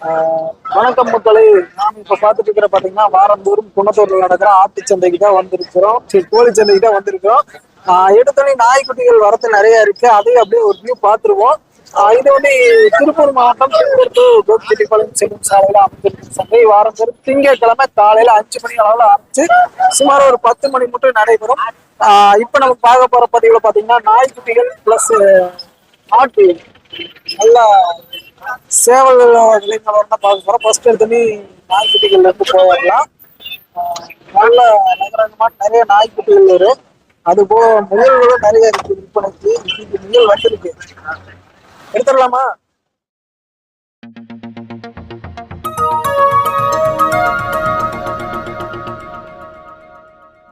வணக்கம் மக்களே. நாம் இப்ப பாத்துட்டு இருக்கிற பாத்தீங்கன்னா வாரந்தோறும் குணத்தூர்ல நடக்கிற ஆட்டு சந்தைக்கு தான் வந்திருக்கிறோம். சரி கோழி சந்தைக்கு தான் வந்திருக்கிறோம் எடுத்தோடனே நாய்க்குட்டிகள் வரத்து நிறைய இருக்கு. அதையும் அப்படியே ஒரு வியூ பாத்துருவோம் இது வந்து திருப்பூர் மாவட்டம் திருப்பூர் to கோபிச்செட்டிப்பாளையம் செல்லும் சாலையில அமைந்திருக்கும் சந்தை. வாரம் தோறும் திங்கட்கிழமை காலையில அஞ்சு மணி அளவுல ஆரம்பிச்சு சுமார் ஒரு பத்து மணி மட்டும் நடைபெறும். ஆஹ் இப்ப நம்ம பார்க்க போற பதிவுல பாத்தீங்கன்னா நாய்க்குட்டிகள் பிளஸ் ஆட்டு நல்லா சேவல் நிலைநிலவரம் தான் பார்க்க போறோம் ஃபர்ஸ்ட் எடுத்தோடனே நாய்க்குட்டிகள்ல இருந்து போயிடலாம் நல்ல நகரங்கமா நிறைய நாய்க்குட்டிகள் வரும் அது போக முயல்களும் நிறைய இருக்கு. விற்பனைக்கு இன்னைக்கு முயல் வந்திருக்கு. எடுத்துடலாமா?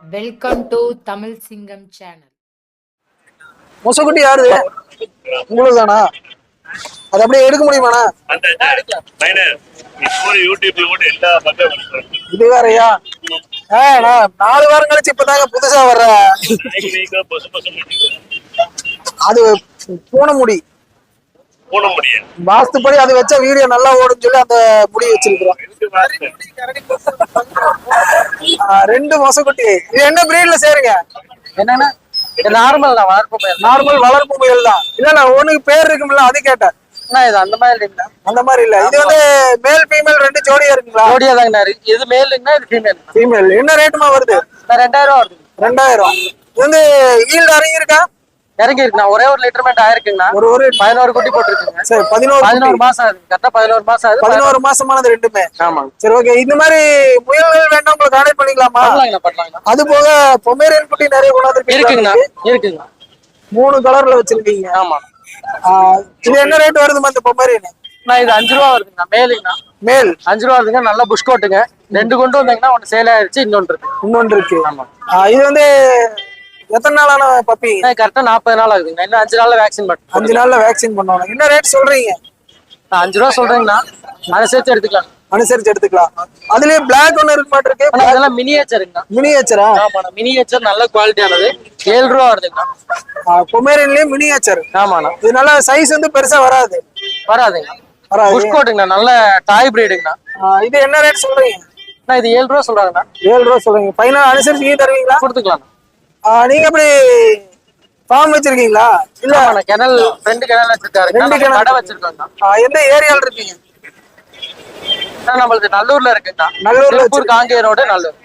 வெல்கம் டு தமிழ் சிங்கம் சேனல் மொசக்குட்டி யாரு உங்களுக்கு தானா அது அப்படியே எடுக்க முடியுமாண்ணா? இது வேறயா? நாலு வாரம் கழிச்சு இப்பதாங்க புதுசா வர்ற. அது பூனை முடி. வாஸ்துப்படி அது வச்ச வீடியோ நல்லா ஓடுன்னு சொல்லி அந்த முடி வச்சிருக்கிறோம். ரெண்டு மொசக்குட்டி. இது என்ன பிரீட்ல சேருங்க? என்னன்னா நார்மல் தான் வளர்ப்பு நார்மல் வளர்ப்பு முயல் தான். இல்ல இல்ல உனக்கு பேர் இருக்கும்ல அது கேட்டேன். அந்த மாதிரி அந்த மாதிரி இல்ல. இது வந்து மேல் ஃபீமேல் ரெண்டு ஜோடியா இருக்குங்களா? ஜோடியா தாங்கண்ணா இருக்கு இது மேலுங்கண்ணா இது ஃபீமேல் ஃபீமேல் என்ன ரேட்டுமா வருது? ரெண்டாயிரம் வருது. ரெண்டாயிரம். இது வந்து ஈல்டு இறங்கி இருக்கா இறங்கி இருக்குண்ணா ஒரே ஒரு லிட்டர் மேட் ஆயிருக்குங்கண்ணா. ஒரு ஒரு பதினோரு குட்டி போட்டுருக்குங்க. சரி பதினோரு பதினோரு மாசம் ஆகுது. கரெக்டா பதினோரு மாசம் ஆகுது. பதினோரு மாசமானது ரெண்டுமே. ஆமாங்க. சரி ஓகே இந்த மாதிரி முயல்கள் வேண்டாம் உங்களுக்கு கான்டாக்ட் பண்ணிக்கலாமா? பண்ணலாங்கண்ணா அது போக பொமேரியன் குட்டி நிறைய கொண்டாந்து இருக்குங்கண்ணா. இருக்குங்கண்ணா. மூணு கலர்ல வச்சிருக்கீங்க. ஆமா இது என்ன ரேட் வருதுமா இந்த பொமேரியன் அண்ணா இது அஞ்சு ரூபா வருதுங்கண்ணா மேலுங்கண்ணா. மேல்? அஞ்சு ரூபா வருதுங்க நல்ல புஷ் கோட்டுங்க. ரெண்டு கொண்டு வந்தீங்கன்னா ஒன்று சேல் ஆயிருச்சு இன்னொன்று இருக்கு. இன்னொன்று இருக்கு. ஆமா. இது வந்து எத்தனை நாளான பப்பி? கரெக்டா நாற்பது நாள் ஆகுதுங்க. இன்னும் அஞ்சு நாள்ல வேக்சின் மட்டும் அஞ்சு நாள்ல வேக்சின் பண்ணுவாங்க என்ன ரேட் சொல்றீங்க? நான் அஞ்சு ரூபா சொல்றேங்கண்ணா. அதை சேர்த்து எடுத்துக்கலாம். அனுசரிச்சு எடுத்துக்கலாம். அதுலயே பிளாக் ஒன்னு இருக்க மாட்டிருக்கு ஆனா இதெல்லாம் மினியேச்சருங்கண்ணா மினியேச்சரா ஆமாண்ணா மினியேச்சர் நல்ல குவாலிட்டியானது ஏழு ரூபா வருதுங்கண்ணா பொமேரியன்லயே மினியேச்சர் ஆமாண்ணா இது நல்ல சைஸ் வந்து பெருசா வராது. வராதுங்க. வராது. புஷ் கோட்டுங்கண்ணா நல்ல டாய் பிரீடுங்கண்ணா இது என்ன ரேட் சொல்றீங்க? இது ஏழு ரூபா சொல்றாங்கண்ணா. ஏழு ரூபா சொல்றீங்க. ஃபைனல் அனுசரிச்சு நீங்க தருவீங்களா? கொடுத்துக்கலாம் நீங்க எப்படி ஃபார்ம் வச்சிருக்கீங்களா? இல்ல கிணல் ரெண்டு கிணல் வச்சிருக்காரு. ரெண்டு வச்சிருக்கோங்கண்ணா ஆ, எந்த ஏரியால இருக்கீங்க? நம்மளுக்கு நல்லூர்ல இருக்குங்கண்ணா. நல்லூர்ல திருப்பூர் காங்கேய ரோடு நல்லூர்.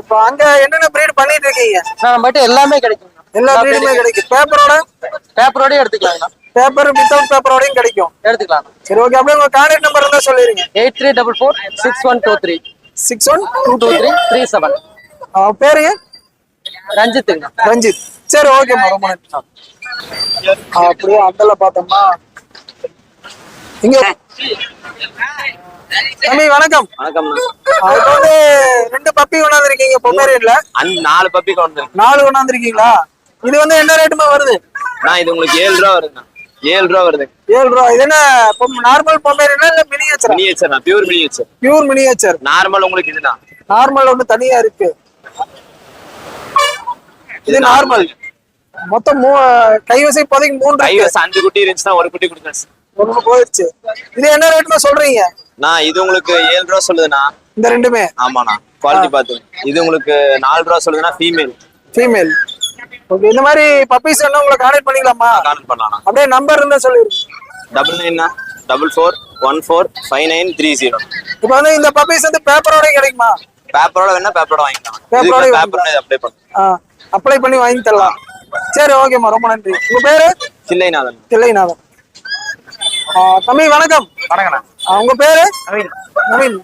இப்போ அங்க என்னென்ன பிரீட் பண்ணிட்டு இருக்கீங்க? நம்மகிட்ட எல்லாமே கிடைக்குங்கண்ணா எல்லா பிரீடுமே கிடைக்கும். பேப்பரோட பேப்பரோடய எடுத்துக்கலாங்கண்ணா. பேப்பர் வித்தவுட் பேப்பரோடையும் கிடைக்கும். எடுத்துக்கலாம். சரி ஓகே அப்படியே உங்க கான்டாக்ட் நம்பர் இருந்தா சொல்லிருங்க eight three double four six one two three. Six one two two three three seven. பேருங்க ரஞ்சித்துங்கண்ணா. ரஞ்சித். சரி ஓகேம்மா ரொம்ப நன்றி அப்படியே அந்தல பார்த்தோம்னா இங்க தம்பி வணக்கம். ஆ, இப்போ வந்து ரெண்டு பப்பி கொண்டாந்துருக்கீங்க பொம்மேரியன்ல நாலு பப்பி கொண்டு நாலு கொண்டாந்துருக்கீங்களா? இது வந்து என்ன ரேட்டுமா வருது? நான் இது உங்களுக்கு ஏழு ரூபா வருதுண்ணா. ஏழு ரூபா வருது. ஏழு ரூபா. இது என்ன நார்மல் பொம்மேரியனா இல்ல மினியேச்சரா miniature pure miniature pure miniature normal உங்களுக்கு இதுதான். நார்மல் ஒண்ணு தனியா இருக்கு. இது நார்மல் மொத்தம் மூ கைவசை இப்போதைக்கு மூன்று கை இருக்கு. வசம் அஞ்சு குட்டி இருந்துச்சுன்னா ஒரு குட்டி கொடுத்தேன் ஒண்ணு போயிடுச்சு. இது என்ன ரேட்மா சொல்றீங்க? நான் இது உங்களுக்கு ஏழு ரூபா சொல்லுதுண்ணா. இந்த ரெண்டுமே? ஆமாண்ணா குவாலிட்டி பார்த்து. இது உங்களுக்கு நாலு ரூபா சொல்லுதுன்னா ஃபீமேல் ஃபீமேல் ஓகே இந்த மாதிரி பப்பீஸ் வேணா உங்களை கான்டாக்ட் பண்ணிக்கலாமா? கான்டக்ட் பண்ணலாம்ண்ணா அப்படியே நம்பர் இருந்தா சொல்லிருங்க double நைன்னா double four one four five nine three zero இப்போ வந்து இந்த பப்பீஸ் வந்து பேப்பரோட கிடைக்குமா? பேப்பரோட வேணா பேப்பரோட வாங்கிக்கலாம்? பேப்பரோட. பேப்பரோட அப்ளை பண்ணு. ஆ அப்ளை பண்ணி வாங்கி தரலாம். சரி ஓகேம்மா ரொம்ப நன்றி. உங்க பேரு? தில்லைநாதன். ஆ, தம்பி வணக்கம். வணக்கண்ணா உங்க பேரு? நவீன். நவீன்.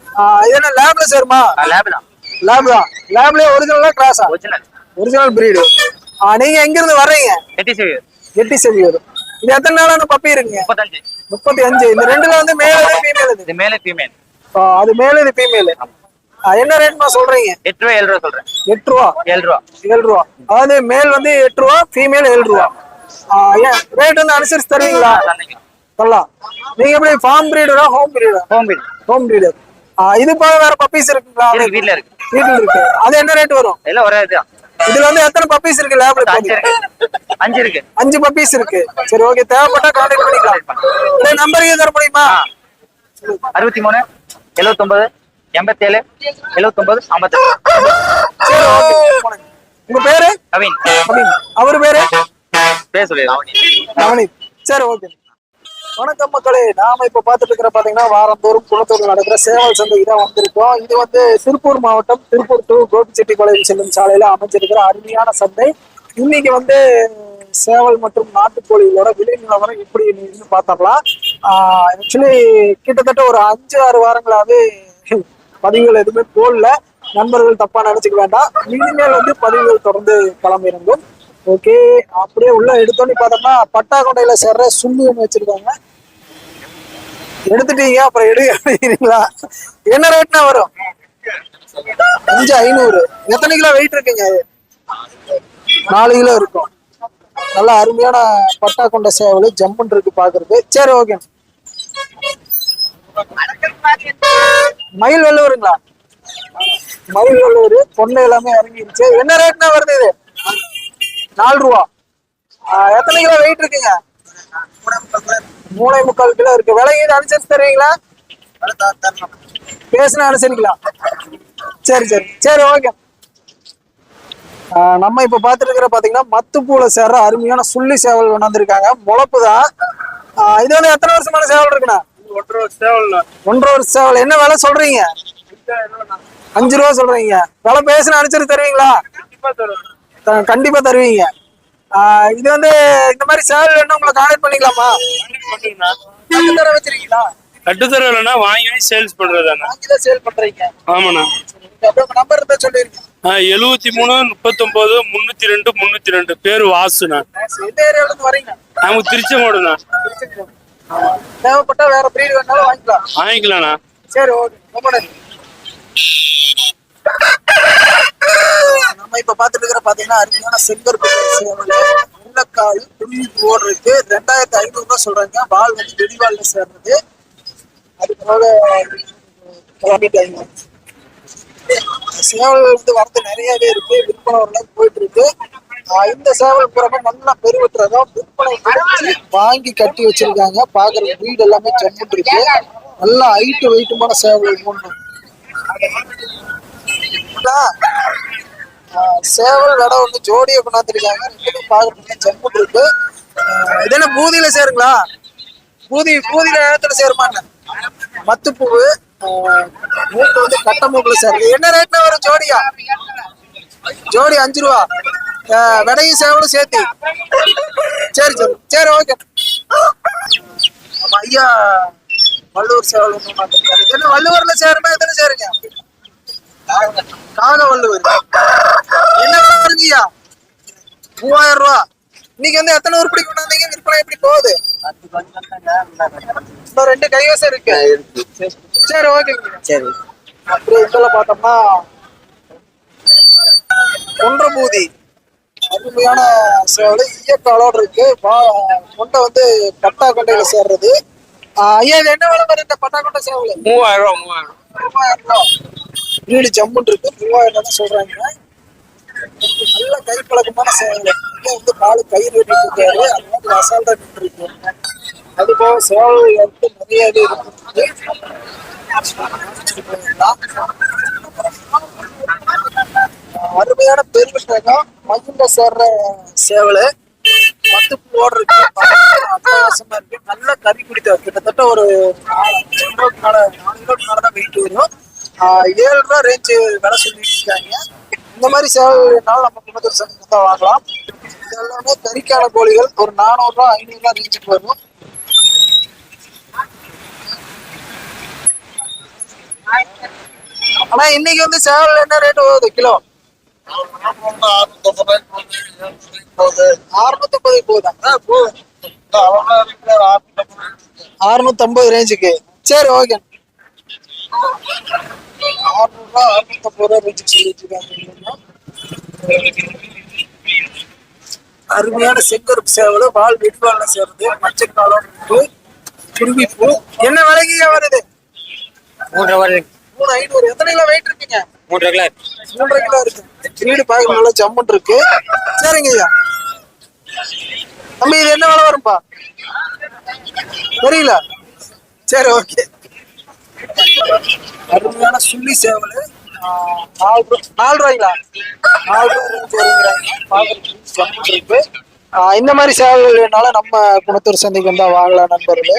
இது என்ன லேப்ல சேருமா? லேப் தான். லேப் தான் லேப்லயே ஒரிஜினலா கிராஸா ஒரிஜினல் ஒரிஜினல் பிரீடு நீங்க எங்க இருந்து வர்றீங்க? எட்டி சேவியர். எட்டி செவியூர். இது எத்தனை நாளான பப்பி இருக்குங்க? முப்பத்தஞ்சு. முப்பத்தி அஞ்சு இந்த ரெண்டுல வந்து மேல் ஃபீமேல் இது? மேலே ஃபீமேல் அது மேல் இது ஃபீமேல் என்ன ரேட்மா சொல்றீங்க? எட்டு ரூபா ஏழு ரூபா சொல்றேன். எட்டு ரூபா? ஏழு ரூபா. ஏழு ரூபா. அதாவது மேல் வந்து எட்டு ரூபா ஃபீமேல் ஏழு ரூபா. ரேட் வந்து அனுசரிச்சு தருவீங்களா சொல்லலாம். நீங்க எப்படி ஃபார்ம் பிரீடரா ஹோம் பிரீடரா ஹோம் வீல் ஹோம் பிரீடர் இது போக வேற பப்பீஸ் இருக்குங்களா? இருக்கு வீட்ல இருக்கு. வீட்டுல இருக்கு. அது என்ன ரேட் வரும்? எல்லாம் ஒரே இதுதான். இதுல வந்து எத்தனை பப்பீஸ் இருக்கு லேப்ல அஞ்சு இருக்கு. அஞ்சு இருக்கு. அஞ்சு பப்பீஸ் இருக்கு. சரி ஓகே தேவைப்பட்டா கான்டாக்ட் பண்ணிக்கலாம். நம்பர் தர முடியுமா? அறுபத்தி மூணு எழுவத்தொன்பது எண்பத்தேழு எழுவத்தொன்பது ஐம்பத்தெட்டு. சரி ஓகே உங்க பேரு? கவின். அவர் பேரு? பேர் நவனீத் சரி ஓகே வணக்கம் மக்களே நாம இப்ப பாத்துட்டு இருக்கிற பாத்தீங்கன்னா வாரந்தோறும் குளத்தூர் நடக்கிற சேவல் சந்தை தான் வந்திருக்கோம். இது வந்து திருப்பூர் மாவட்டம் திருப்பூர் டு கோபிச்செட்டிப்பாளையம் செல்லும் சாலையில அமைஞ்சிருக்கிற அருமையான சந்தை. இன்னைக்கு வந்து சேவல் மற்றும் நாட்டுக்கோழிகளோட விலை நிலவரம் எப்படி இருக்குன்னு பார்த்தரலாம் ஆக்சுவலி கிட்டத்தட்ட ஒரு அஞ்சு ஆறு வாரங்களாவே பதிவுகள் எதுவுமே போடல. நண்பர்கள் தப்பா நினைச்சுக்க வேண்டாம். இனிமேல் வந்து பதிவுகள் தொடர்ந்து கிளம்பிருந்தோம் ஓகே அப்படியே உள்ள எடுத்தோன்னு பார்த்தோம்னா பட்டா கொண்டையில சேர்ற சுண்ணு ஒன்று வச்சிருக்காங்க. எடுத்துட்டீங்க அப்புறம் எடுக்கிறீங்களா என்ன ரேட்னா வரும்? அஞ்சு ஐநூறு. எத்தனை கிலோ வெயிட் இருக்குங்க அது? நாலு கிலோ இருக்கும். நல்ல அருமையான பட்டா கொண்ட சேவல் ஜம்முன் இருக்கு பாக்குறது சரி ஓகே. மயில் வெள்ளூருங்களா மயில் வெள்ளூர் பொண்ணு எல்லாமே இறங்கிருச்சு. என்ன ரேட்னா வருது இது? நாலு ரூபா. எத்தனை கிலோ வெயிட் இருக்குங்க? மூணை முக்கால் கிலோ இருக்கு. விலை இது அனுசரிச்சு தருவீங்களா? பேசினா அனுசரிக்கலாம் சரி சரி. சரி ஓகே நம்ம இப்ப பாத்துட்டு இருக்கிற பாத்தீங்கன்னா மத்துப்பூல சேர்ற அருமையான சுள்ளி சேவல் கொண்டாந்துருக்காங்க முளப்பு தான். இது வந்து எத்தனை வருஷமான சேவல் இருக்குண்ணா? ஒன்றரை வருஷம் சேவல். என்ன விலை சொல்றீங்க? அஞ்சு ரூபா சொல்றீங்க. விலை பேசின அனுசரிச்சு தருவீங்களா? கண்டிப்பா தருவீங்க. இது வந்து இந்த மாதிரி சேவல் வேணும் உங்களை கான்டாக்ட் பண்ணிக்கலாமா? கட்டு தர வச்சிருக்கீங்களா? கட்டுத்தர இல்லைன்னா வாங்கி வாங்கி சேல்ஸ் பண்றதாண்ணா சேல் பண்றீங்க. ஆமாண்ணா. நம்பர் இருந்தா சொல்லிருக்கீங்க எழுபத்தி மூணு முப்பத்தொன்பது முன்னூத்தி ரெண்டு முன்னூத்தி ரெண்டு பேர் வாசுண்ணா நமக்கு திருச்செங்கோடுண்ணா. தேவைப்பட்டா வேற பிரீடு வேணாலும் வாங்கிக்கலாம். வாங்கிக்கலாண்ணா. சரி ஓகே. ரொம்ப நன்றி. நம்ம இப்ப பாத்துட்டு இருக்கிற பாத்தீங்கன்னா அருமையான செங்கற்பு உள்ளக்கால் துணி போர் இருக்கு ரெண்டாயிரத்தி ஐநூறு ரூபாய் சொல்றாங்க. வால் வந்து வெடிவால்ல சேர்றது. அதுக்காக சேவல் வந்து வரது நிறையவே இருக்கு. விற்பனை ஓரளவுக்கு போயிட்டு இருக்கு. இந்த சேவல் புறமா நல்லா பெருவட்டுறதும் விற்பனை வாங்கி கட்டி வச்சிருக்காங்க. பாக்குற வீடு எல்லாமே ஜம்முட்டு இருக்கு. நல்லா ஹைட்டு வெயிட்டுமான சேவல் ஒண்ணு சேவல் விட வந்து ஜோடியை கொண்டாந்துருக்காங்க ரெண்டுமே பாக்குறதுக்கு செம்பு இருக்கு. இது என்ன பூதியில சேருங்களா? பூதி பூதியில இடத்துல சேருமான்னு மத்துப்பூவு. ஆஹ் மூக்கு வந்து கட்ட மூக்குல சேருது. என்ன ரேட்ல வரும் ஜோடியா? ஜோடி அஞ்சு ரூபா. ஆஹ் விடையும் சேவலும் சேர்த்து. சரி சரி. சரி ஓகே நம்ம ஐயா வள்ளுவர் சேவல் என்ன வள்ளுவர்ல சேருமா எத்தனை சேருங்க? வள்ளுவர் என்ன வருங்கய்யா மூவாயிரம் ரூபா. இன்னைக்கு வந்து எத்தனை உருப்படி கொண்டாந்தீங்க விற்பனை எப்படி போகுது? இன்னும் ரெண்டு கைவசம் இருக்கு. சரி ஓகேங்க சரி. அப்படியே இதுல பார்த்தோம்னா ஒன்றரை பூதி அருமையான சேவல் ஈயக்காலோடு இருக்கு. கொண்டை வந்து பட்டா கொண்டையில சேர்றது ஐயா இது என்ன விலை இந்த பட்டா கொண்டை சேவல்? மூவாயிரம் ரூபா மூவாயிரம் மூவாயிரம் ரூபாய் வீடு ஜம்முன் இருக்கு. மூவாயிரம் தான் சொல்றாங்க. நல்ல கை பழக்கமான சேவல். இங்க வந்து காலு கயிறு வெட்டிட்டு இருக்காரு அது மாதிரி அசால்ட்டா நின்று இருக்கு அது போக சேவல் வந்து நிறையவே இருக்கு அருமையான பெருமிட்டகம் மயில சேர்ற சேவல் பத்து போடுற இருக்கு அட்டகாசமா இருக்கு. நல்ல கறி குடித்த கிட்டத்தட்ட ஒரு நாலு அஞ்சு மேல நாலு கிலோக்கு மேல தான் வெயிட் வரும். ஏழு ரூபா ரேஞ்சு விலை சொல்லிட்டு இருக்காங்க இந்த மாதிரி சேவல்னால நம்ம குடும்பத்தில் சந்தைக்கு தான் வாங்கலாம். இது எல்லாமே கறிக்கான கோழிகள் ஒரு நானூறு ரூபா ஐநூறு ரூபா ரேஞ்சுக்கு வரும். ஆனா இன்னைக்கு வந்து சேவல் என்ன ரேட் போகுது? கிலோ? அறுநூத்தம்பது போகுதா? அறுநூத்தம்பது ரேஞ்சுக்கு சரி ஓகே அறுநூறுவா அறுநூத்தம்பது ரூபா ரேஞ்சுக்கு சொல்லிட்டு இருக்காங்க அருமையான செங்கருப்பு சேவல வால் வெடிவால்ல சேருது மச்சை காலம் குருவி பூ என்ன விலைக்கு வருது மூன்றரை வருது மூணு ஐநூறு எத்தனை கிலோ வெயிட் இருக்கீங்க மூன்றரை கிலோ மூன்றரை கிலோ இருக்கு வீடு பார்க்க நல்லா ஜம்முன் இருக்கு சரிங்க ஐயா தம்பி இது என்ன விலை வரும்பா தெரியல சரி ஓகே அருமையான சுள்ளி சேவல். ஆஹ் நாலு நாலு ரூபாய்ங்களா நாலு ரூபாய் இருக்கு இந்த மாதிரி சேவல்கள் வேணாலும் நம்ம குணத்தூர் சந்தைக்கு வந்தா வாங்கலாம் நண்பர்களே.